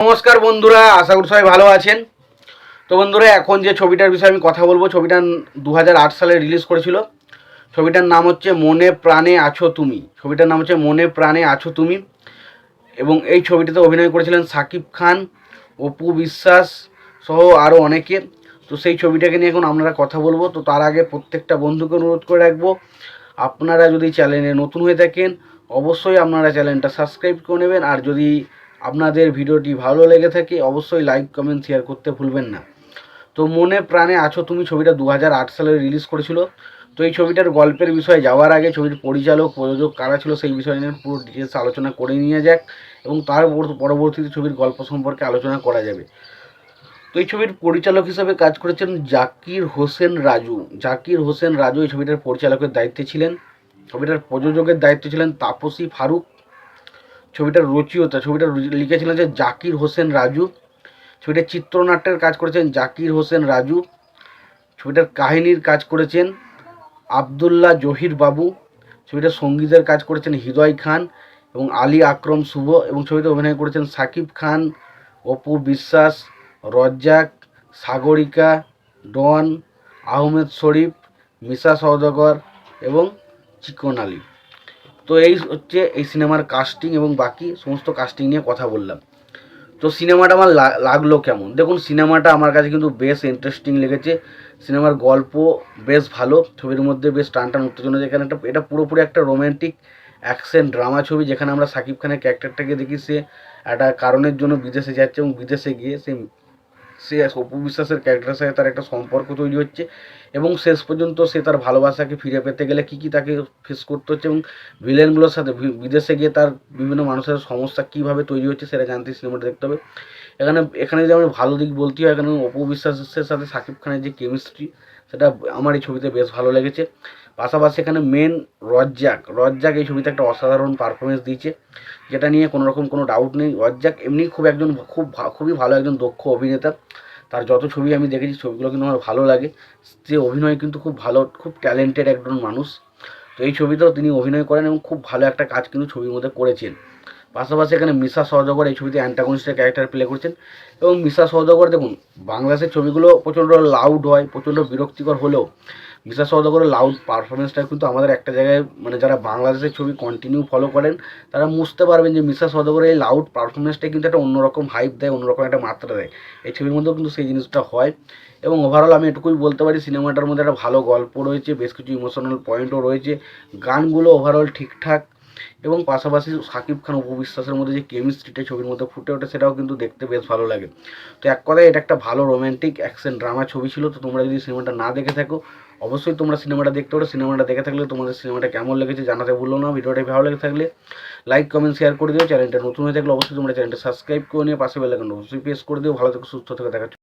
নমস্কার বন্ধুরা, আশা করি সবাই ভালো আছেন। তো বন্ধুরা, এখন যে ছবিটার বিষয়ে আমি কথা বলব, ছবিটা দু হাজার আট সালে রিলিজ করেছিল। ছবিটার নাম হচ্ছে মনে প্রাণে আছো তুমি। ছবিটার নাম হচ্ছে মনে প্রাণে আছো তুমি। এবং এই ছবিটিতে অভিনয় করেছিলেন সাকিব খান, অপু বিশ্বাস সহ আরও অনেকে। তো সেই ছবিটাকে নিয়ে এখন আমরা কথা বলব। তো তার আগে প্রত্যেকটা বন্ধুকে অনুরোধ করে রাখব, আপনারা যদি চ্যানেলে নতুন হয়ে থাকেন, অবশ্যই আপনারা চ্যানেলটা সাবস্ক্রাইব করে নেবেন। আর যদি আপনাদের ভিডিওটি ভালো লেগে থাকে, অবশ্যই লাইক কমেন্ট শেয়ার করতে ভুলবেন না। তো মনে প্রাণে আছো তুমি, ছবিটা দু হাজার আট সালে রিলিজ করেছিল। তো এই ছবিটার গল্পের বিষয়ে যাওয়ার আগে ছবির পরিচালক, প্রযোজক কারা ছিল সেই বিষয় নিয়ে পুরো ডিটেলস আলোচনা করে নিয়ে যাক এবং তার পরবর্তীতে ছবির গল্প সম্পর্কে আলোচনা করা যাবে। তো এই ছবির পরিচালক হিসেবে কাজ করেছেন জাকির হোসেন রাজু। জাকির হোসেন রাজু এই ছবিটার পরিচালকের দায়িত্বে ছিলেন। ছবিটার প্রযোজকের দায়িত্বে ছিলেন তাপসী ফারুক। ছবিটার রচয়িতা ছবিটা লিখেছিলেন যে জাকির হোসেন রাজু। ছবিটার চিত্রনাট্যের কাজ করেছেন জাকির হোসেন রাজু। ছবিটার কাহিনীর কাজ করেছেন আবদুল্লাহ জহির বাবু। ছবিটার সঙ্গীতের কাজ করেছেন হৃদয় খান এবং আলী আকরম শুভ এবং ছবিতে অভিনয় করেছেন সাকিব খান, অপু বিশ্বাস, রজ্জাক, সাগরিকা, ডন, আহমেদ শরীফ, মিশা সওদাগর এবং চিকন আলী। তো এই হচ্ছে এই সিনেমার কাস্টিং এবং বাকি সমস্ত কাস্টিং নিয়ে কথা বললাম। তো সিনেমাটা আমার লাগল কেমন? দেখুন, সিনেমাটা আমার কাছে কিন্তু বেশ ইন্টারেস্টিং লেগেছে। সিনেমার গল্প বেশ ভালো, ছবির মধ্যে বেশ টান টান উত্তেজনা, যেখানে একটা এটা পুরোপুরি একটা রোমান্টিক অ্যাকশন ড্রামা ছবি, যেখানে আমরা সাকিব খানের ক্যারেক্টারটাকে দেখি, সে একটা কারণের জন্য বিদেশে যাচ্ছে এবং বিদেশে গিয়ে সে সে অপু বিশ্বাসের ক্যারেক্টারের সাথে তার একটা সম্পর্ক তৈরি হচ্ছে এবং শেষ পর্যন্ত সে তার ভালোবাসাকে ফিরে পেতে গেলে কী কী তাকে ফেস করতে হচ্ছে এবং ভিলেনগুলোর সাথে বিদেশে গিয়ে তার বিভিন্ন মানুষের সমস্যা কীভাবে তৈরি হচ্ছে সেটা জানতে সিনেমাটা দেখতে হবে। এখানে এখানে যদি আমি ভালো দিক বলতে হয়, এখানে অপু বিশ্বাসের সাথে সাকিব খানের যে কেমিস্ট্রি সেটা আমার এই ছবিতে বেশ ভালো লেগেছে। পাশাপাশি এখানে মেন রজ্জাক রজ্জাক এই ছবিতে একটা অসাধারণ পারফরমেন্স দিয়েছে, যেটা নিয়ে কোনো রকম কোনো ডাউট নেই। রজ্জাক এমনি খুব একজন, খুব খুবই ভালো একজন দক্ষ অভিনেতা। তার যত ছবি আমি দেখেছি, ছবিগুলো কিন্তু আমার ভালো লাগে। সে অভিনয় কিন্তু খুব ভালো, খুব ট্যালেন্টেড একজন মানুষ। তো এই ছবিতেও তিনি অভিনয় করেন এবং খুব ভালো একটা কাজ কিন্তু ছবির মধ্যে করেছেন। পাশাপাশি এখানে মিশা সহযোগর এই ছবিতে অ্যান্টাগনিস্টের ক্যারেক্টার প্লে করছেন। এবং মিশা সহযোগর দেখুন, বাংলাদেশের ছবিগুলো প্রচণ্ড লাউড হয়, প্রচণ্ড বিরক্তিকর হলেও মিশা সহযোগরের লাউড পারফরমেন্সটা কিন্তু আমাদের একটা জায়গায় মানে যারা বাংলাদেশের ছবি কন্টিনিউ ফলো করেন, তারা বুঝতে পারবেন যে মিশা সহযোগরের এই লাউড পারফরমেন্সটা কিন্তু একটা অন্যরকম হাইপ দেয়, অন্যরকম একটা মাত্রা দেয়। এই ছবির মধ্যেও কিন্তু সেই জিনিসটা হয়। এবং ওভারঅল আমি এটুকুই বলতে পারি, সিনেমাটার মধ্যে একটা ভালো গল্প রয়েছে, বেশ কিছু ইমোশনাল পয়েন্টও রয়েছে। গানগুলো ওভারঅল ঠিকঠাক। এবং পাশাপাশি সাকিব খান উপবিশ্বাসের মধ্যে যে কেমিস্ট্রিটা ছবির মধ্যে ফুটে ওঠে, সেটাও কিন্তু দেখতে বেশ ভালো লাগে। তো এক কথায় এটা একটা ভালো রোমান্টিক অ্যাকশন ড্রামা ছবি ছিল, তো তোমরা যদি সিনেমাটা না দেখে থাকো, অবশ্যই তোমরা সিনেমাটা দেখতে পারো। সিনেমাটা দেখে থাকলে তোমাদের সিনেমাটা কেমন লেগেছে জানাতে ভুলো না। ভিডিওটা ভালো লেগে থাকলে লাইক কমেন্ট শেয়ার করে দিও। চ্যানেলটা নতুন হয়ে থাকলে অবশ্যই তোমরা চ্যানেলটা সাবস্ক্রাইব করে নিয়ে পাশে বেলাকান অবশ্যই প্রেস করে দিও। ভালো থেকে, সুস্থ থেকে, দেখা